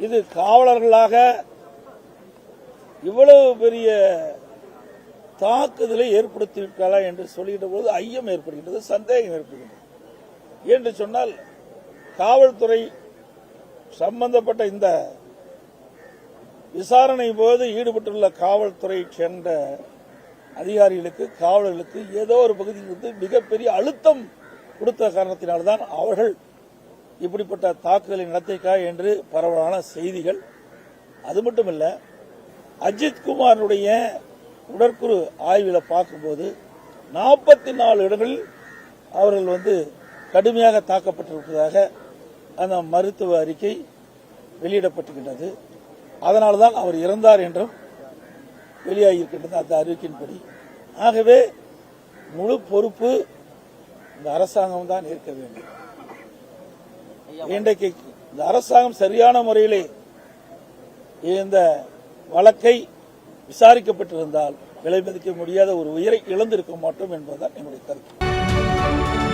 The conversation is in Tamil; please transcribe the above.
இது காவலர்களாக இவ்வளவு பெரிய தாக்குதலை ஏற்படுத்தியிருக்காளா என்று சொல்லுகின்ற போது ஐயம் ஏற்படுகின்றது சந்தேகம் ஏற்படுகின்றது. என்று சொன்னால் காவல்துறை சம்பந்தப்பட்ட இந்த விசாரணை போது ஈடுபட்டுள்ள காவல்துறையைச் சேர்ந்த அதிகாரிகளுக்கு காவலர்களுக்கு ஏதோ ஒரு பகுதியிலிருந்து மிகப்பெரிய அழுத்தம் கொடுத்த காரணத்தினால்தான் அவர்கள் இப்படிப்பட்ட தாக்குதலை நடத்திக்கா என்று பரவலான செய்திகள். அது மட்டுமல்ல அஜித் குமாருடைய உடற்குறு ஆய்வில் பார்க்கும்போது நாற்பத்தி நாலு இடங்களில் அவர்கள் வந்து கடுமையாக தாக்கப்பட்டிருப்பதாக அந்த மருத்துவ அறிக்கை வெளியிடப்பட்டிருக்கின்றது. அதனால்தான் அவர் இறந்தார் என்றும் வெளியாகியிருக்கின்றது அந்த அறிவிக்கின்படி ஆகவே முழு பொறுப்பு இந்த அரசாங்கம் தான் வேண்டும். இன்றைக்கு இந்த அரசாங்கம் சரியான முறையிலே இந்த வழக்கை விசாரிக்கப்பட்டிருந்தால் விலை மதிக்க முடியாத ஒரு உயிரை இழந்திருக்க மாட்டோம் என்பதுதான் என்னுடைய கருத்து.